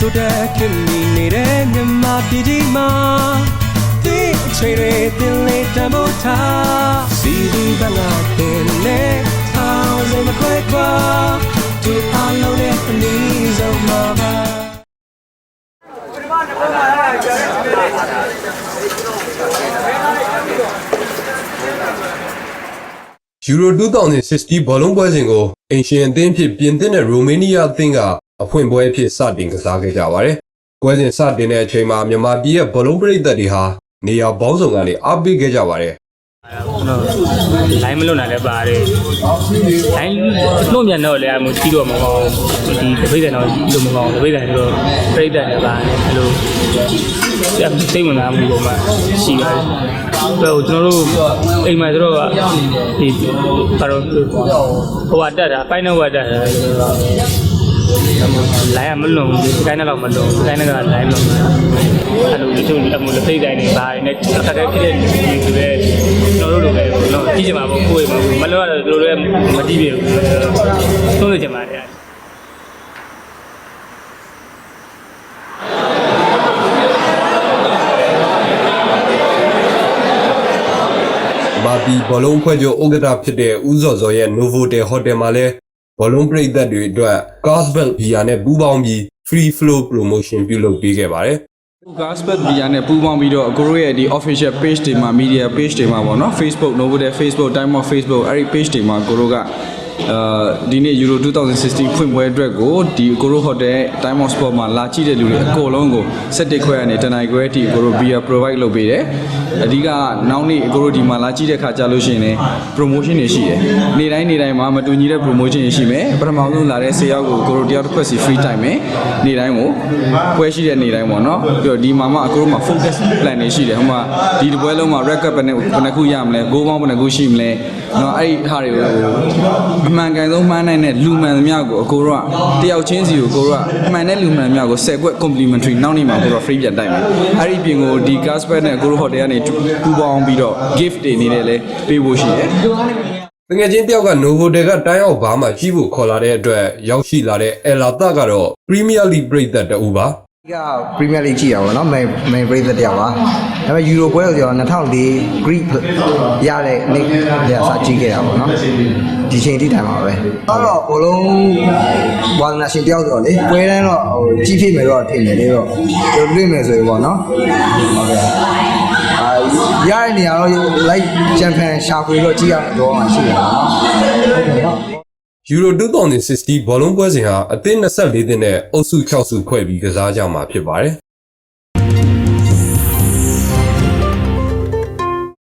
တို့တဲ့ခင်မီနေတဲ့မြန်မာပြည်ကြီးမှာဒီအချိန်တွေတင်လေးတမို့ထားစီဒီဘငါတင်နေထောင်စမခွဲခွာသူအလုံးနဲ့အနည်းဆုံးမှာပါယူရို2060ဘောလုံးပွဲစဉ်ကိုအင်ရှင်အသင်းဖြစ်ပြင်သစ်နဲ့ရိုမေးနီးယားအသင်းက အဖွင့်ပွဲအဖြစ်စတင်ကစားခဲ့ကြပါတယ်။ပွဲစဉ်စတင်တဲ့အချိန်မှာမြန်မာပြည်ရဲ့ဘောလုံးပရိသတ်တွေဟာနေရာပေါင်းစုံကနေအားပေးခဲ့ကြပါတယ်လိုင်းမလွတ်နိုင်လည်းပါတယ်လိုင်းလွတ်မြန်တော့လည်းအမှုကြီးတော့မကောင်းဒီတပိတ်တယ်တော့ကြီးလို့မကောင်းတပိတ်တယ်တော့ပြိတ္တလည်းပါတယ်အဲ့လိုစိတ်ဝင်စားမှုပုံမှရှိပါတယ်အဲ့တော့ကျွန်တော်တို့အိမ်မှာဆိုတော့ဒီဘာလို့ဟိုဝတက်တာပိုင်းတော့ဝတက်တာ လိုင်းကမလွန်ဘူးဒီကိုင်းတော့မလွန်ဘူးဒီကိုင်းကလိုင်းလွန်အဲ့လိုဒီလိုအမှုလက်သိတိုင်းနေပါနေအခက်အခဲဖြစ်တဲ့ဒီဆိုတဲ့ကျွန်တော်တို့လိုပဲနော်ကြည့်ကြပါဘောကိုယ်မလွန်ရတော့တို့လည်းမကြည့်ပြဘူးသုံးလို့ကြပါတယ်။မာပြည်ဘောလုံးဖွဲ့ချုပ်ဥက္ကဋ္ဌဖြစ်တဲ့ဦးစော်စော်ရဲ့ Novotel Hotel မှာလည်း ဘောလုံးပရိသတ်တွေအတွက် Casbell Beer နဲ့ပူးပေါင်းပြီး Free Flow Promotion ပြုလုပ်ပေးခဲ့ပါတယ်။ Gaspat Via နဲ့ပူးပေါင်းပြီးတော့အကိုတို့ရဲ့ဒီ official page တွေမှာ media page တွေမှာပေါ့နော် Facebook Novotel Facebook Time of Facebook အဲ့ဒီ page တွေမှာကိုတို့က အာဒီနေ့ Euro 2016ဖွင့်ပွဲအတွက်ကိုဒီကိုတို့ hotel Time of Sport မှာလာကြည့်တဲ့လူတွေအကုန်လုံးကို7ခွဲကနေတနင်္ဂနွေအထိကိုတို့ beer provide လုပ်ပေးတယ်အဓိကနောက်နေ့ကိုတို့ဒီမှာလာကြည့်တဲ့ခါကြလို့ရှိရင်လည်း promotion တွေရှိတယ်နေ့တိုင်းနေ့တိုင်းမှာမတူညီတဲ့ promotion တွေရှိမယ်ပထမဆုံးလာတဲ့10ယောက်ကိုကိုတို့တယောက်တစ်ခွက်စီ free time မယ်နေ့တိုင်းကိုပွဲရှိတဲ့နေ့တိုင်းပေါ့နော်ပြီးတော့ဒီမှာမှအကိုတို့မှာ focus plan တွေရှိတယ်ဟိုမှာဒီတစ်ပွဲလုံးမှာ record ဘယ်နှဘယ်နှခုရမလဲ goal ပေါင်းဘယ်နှခုရှိမလဲနော်အဲ့ဒီဟာတွေကိုအမှန်ကန်ဆုံးမှန်းနိုင်တဲ့လူမှန်သမျှကိုအကိုတို့ကတယောက်ချင်းစီကိုကိုတို့ကအမှန်တဲ့လူမှန်သမျှကို10ခွက် complimentary နောက်နေ့မှာကိုတို့ free ပြန်တိုက်မယ်အဲ့ဒီပြင်ကိုဒီ Gasper နဲ့အကိုတို့ hotel ကနေပူပေါင်းပြီးတော့ gift တွေအနေနဲ့လည်းပေးဖို့ရှိတယ်တကယ်ချင်းတယောက်က Novotel ကတိုင်းအောင်ဘာမှကြီးဖို့ခေါ်လာတဲ့အတွက်ရောက်ရှိလာတဲ့ Ella တကတော့ Premier League ပရိသတ်တဦးပါဒီ က Premier League ကြည့်ရပါတော့ main main ပရိသတ်တယောက်ပါဒါပေမဲ့ Euro ပွဲကိုကျွန်တော်2004 Greek ရတဲ့နေ့ကစကြည့်ခဲ့တာပေါ့နော်ဒီချိန်ထိတိုင်ပါပဲအဲ့တော့ဘလုံးဝါသနာရှင်တယောက်ဆိုတော့လေပွဲတိုင်းတော့ဟိုကြီးဖြစ်မယ်တော့ထင်တယ်လေတော့ကျွန်တော်တွေ့မယ်ဆိုရင်ပေါ့နော်ဟုတ်ကဲ့အာရတဲ့နေရာတော့ like champion ရှာဖွေတော့ကြည့်ရတော့မှရှိတယ်ပေါ့နော်ဟုတ်ကဲ့နော် Euro 2060ဘောလုံးပွဲစဉ်ဟာအသင်း24သင်းနဲ့အုပ်စု6စုဖွဲ့ပြီးကစားကြမှာဖြစ်ပါတယ်